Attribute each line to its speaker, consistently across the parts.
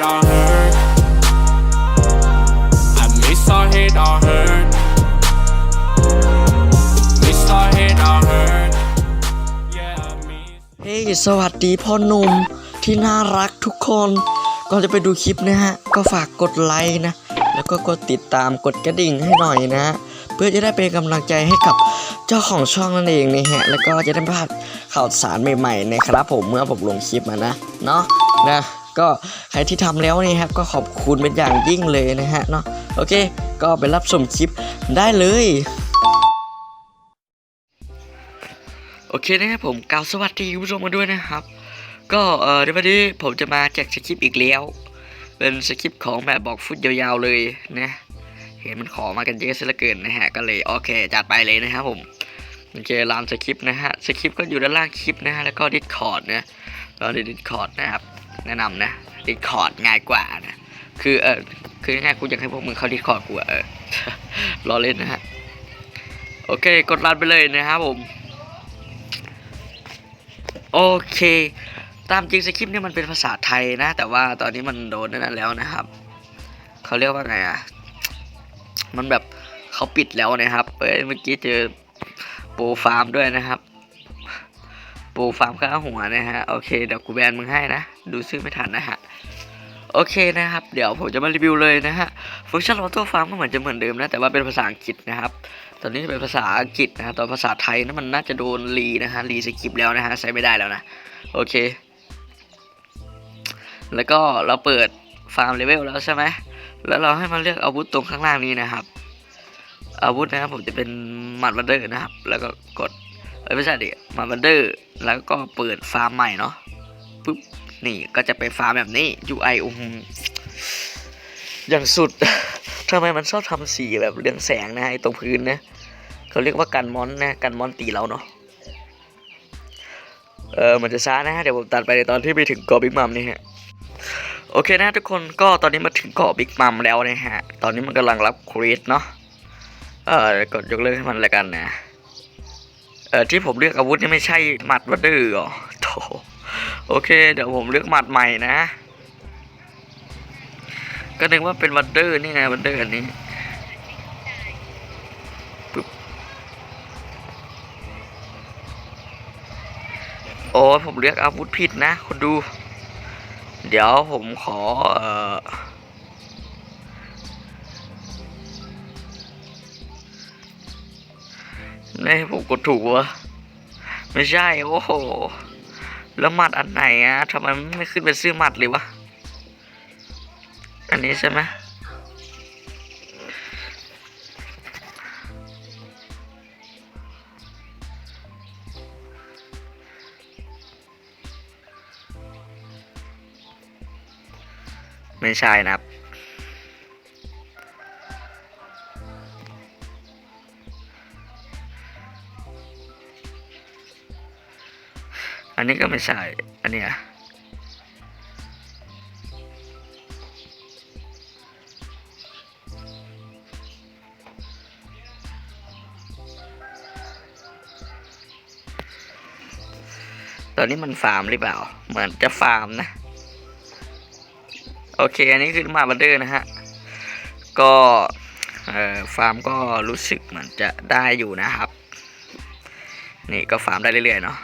Speaker 1: hate or hurt. I miss or hate or hurt. Miss or hate or hurt. Yeah, I miss.
Speaker 2: เฮ้ยสวัสดีพ่อหนุ่มที่น่ารักทุกคน ก่อนจะไปดูคลิปนะฮะ ก็ฝากกดไลค์นะ แล้วก็กดติดตามกดกระดิ่งให้หน่อยนะ เพื่อจะได้เป็นกำลังใจให้กับเจ้าของช่องนั่นเองนะฮะ แล้วก็จะได้ไม่พลาดข่าวสารใหม่ๆนะครับผมเมื่อผมลงคลิปมานะ เนาะนะ ก็ใครที่ทำแล้วนี่ฮะก็ขอบคุณเป็นอย่างยิ่งเลยนะฮะเนาะโอเค ก็ไปรับชมคลิปได้เลยโอเคนะครับผมกล่าวสวัสดีคุณผู้ชมกันด้วยนะครับ ก็เออในวันนี้ผมจะมาแจกสคริปต์อีกแล้ว เป็นสคริปต์ของแบบบอกฟุตยาวๆเลยนะ เห็นมันขอมากันเยอะซะเหลือเกินนะฮะก็เลยโอเคจัดไปเลยนะครับผมโอเครามสคริปต์นะฮะสคริปต์ก็อยู่ด้านล่างคลิปนะฮะแล้วก็ดิสคอร์ดนะก็ดิสคอร์ดนะครับ แนะนำนะดิสคอร์ดง่ายกว่านะ คือเออคือง่ายๆกูอยากให้พวกมึงเข้าดิสคอร์ดกูเออรอเล่นนะฮะ โอเค กดรันไปเลยนะครับผม โอเค ตามจริงสคริปต์เนี่ยมันเป็นภาษาไทยนะ แต่ว่าตอนนี้มันโดนนั่นแล้วนะครับ เขาเรียกว่าไงอะมันแบบเขาปิดแล้วนะครับ เอ้ย เมื่อกี้เจอปูฟาร์มด้วยนะครับ ปูฟาร์มข้าหัวนะฮะ โอเคเดี๋ยวกูแบนมึงให้นะ ดูซื้อไม่ทันนะฮะ โอเคนะครับ เดี๋ยวผมจะมารีวิวเลยนะฮะ ฟังก์ชันออโต้ฟาร์มก็เหมือนจะเหมือนเดิมนะ แต่ว่าเป็นภาษาอังกฤษนะครับ ตอนนี้เป็นภาษาอังกฤษนะฮะตอนภาษาไทยนั้นมันน่าจะโดนรีนะฮะ รีสคริปแล้วนะฮะ ใช้ไม่ได้แล้วนะ โอเค แล้วก็เราเปิดฟาร์มเลเวลแล้วใช่ไหม แล้วเราให้มาเลือกอาวุธตรงข้างล่างนี้นะครับ อาวุธนะครับผมจะเป็นหมัดวันเดอร์นะครับ แล้วก็กด ไม่ใช่ดิมัดวันเดอร์แล้วก็เปิดฟาร์มใหม่เนาะปุ๊บนี่ก็จะไปฟาร์มแบบนี้ UI อุ้มอย่างสุดทำไมมันชอบทำสีแบบเรืองแสงนะไอ้ตรงพื้นนะเขาเรียกว่ากันมอนนะกันมอนตีเราเนาะเออมันจะช้านะฮะเดี๋ยวผมตัดไปในตอนที่ไปถึงเกาะบิ๊กมัมนี่ฮะโอเคนะทุกคนก็ตอนนี้มาถึงเกาะบิ๊กมัมแล้วนะฮะ ตอนนี้มันกำลังรับครีสเนาะเออกดยกเลิกให้มันแล้วกันนะ เออที่ผมเลือกอาวุธนี่ไม่ใช่หมัดวัดดื้อเหรอโถโอเค เดี๋ยวผมเลือกหมัดใหม่นะ ก็นึกว่าเป็นวัดเดอร์นี่ไงวัดเดอร์อันนี้ปึ๊บโอ้ผมเลือกอาวุธผิดนะคุณดู เดี๋ยวผมขอเอ่อ นี่ผมกดถูกวะไม่ใช่ โอ้โห แล้วหมัดอันไหนอะทำไมไม่ขึ้นเป็นชื่อหมัดเลยวะ อันนี้ใช่ไหมไม่ใช่นะครับ อันนี้ก็ไม่ใช่ อันเนี้ยตอนนี้มันฟาร์มหรือเปล่า เหมือนจะฟาร์มนะ โอเค อันนี้คือมาบันเดอร์นะฮะ ก็ฟาร์มก็รู้สึกเหมือนจะได้อยู่นะครับ นี่ก็ฟาร์มได้เรื่อยๆเนาะ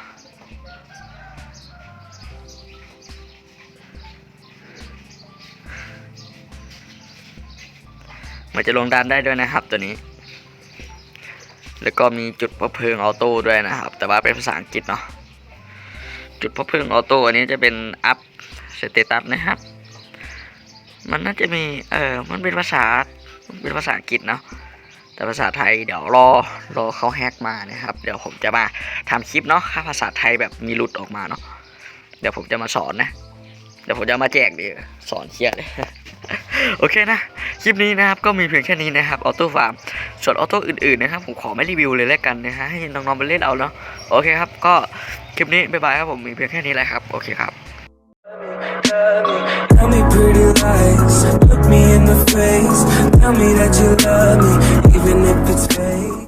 Speaker 2: มันจะลงดันได้ด้วยนะครับตัวนี้ แล้วก็มีจุดพบเพลิงออโต้ด้วยนะครับ แต่ว่าเป็นภาษาอังกฤษเนาะจุดพบเพลิงออโต้อันนี้จะเป็นอัพสเตตัสนะครับ มันน่าจะมีเออมันเป็นภาษามันเป็นภาษาอังกฤษเนาะแต่ภาษาไทยเดี๋ยวรอรอเขาแฮกมานะครับ เดี๋ยวผมจะมาทำคลิปเนาะถ้าภาษาไทยแบบมีหลุดออกมาเนาะเดี๋ยวผมจะมาสอนนะ เดี๋ยวผมจะมาแจกดิสอนเครียดเลย โอเคนะ คลิปนี้นะครับ ก็มีเพียงแค่นี้นะครับ ออโต้ฟาร์ม ส่วนออโต้อื่นๆนะครับ ผมขอไม่รีวิวเลยแล้วกันนะฮะ ให้น้องๆไปเล่นเอาเนาะ โอเคครับ ก็คลิปนี้ บ๊ายบายครับผม มีเพียงแค่นี้แหละครับ โอเคครับ
Speaker 3: Tell me pretty lies, look me in the face. Tell me that you love me, even if it's fake.